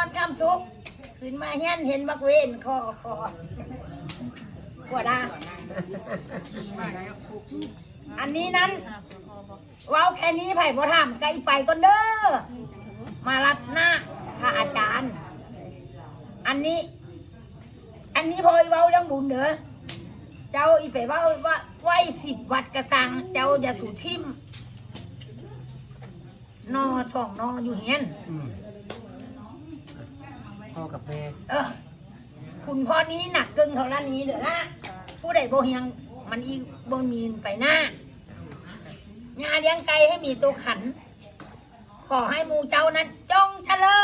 อนคำสุกขึ้นมาเฮียนเห็นบักเวนคอคอปวดาอันนี้นั้นว้าแค่นี้ไผ่บ่ทำไกลไปก่อนเด้อมารับหน้าพระอาจารย์ อันนี้ อันนี้พอเว้าเรื่องบุญเด้อเจ้าอีไปเว้าว่าไหวสิบวัดกระสังเจ้าอย่าถูทิมนอสองนออยู่เฮียน พ่อกับแม่เออคุณพ่อนี้หนักเกินเท่านั้นนี้เด้อนะผู้ใดโบเฮียงมันอีบ่มีไปหน้างาเลี้ยงไก่ให้มีตัวขัน ขอให้หมูเจ้านั้นจงเจริ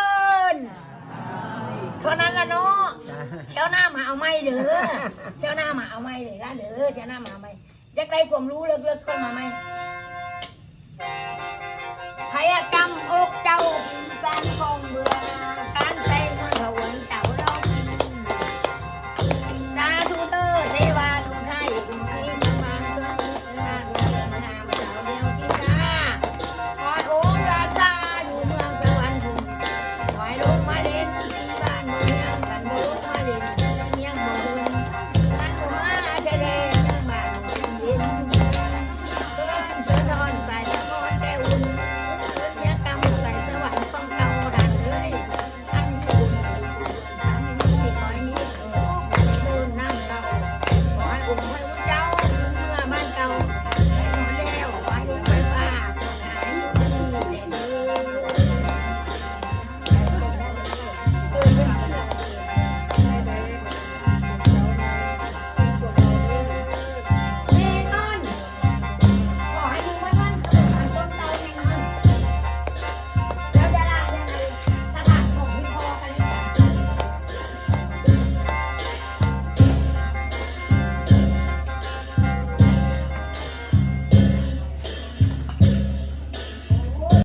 ญเท่านั้นละเนาะจ้าเที่ยวหน้ามาเอาไม่เด้อเที่ยวหน้ามาเอาไม่เลยละเด้อเที่ยวหน้ามาเอาไม่อยากได้ความรู้เลิกๆเข้ามาไหมพยากรรมอกเจ้ากิ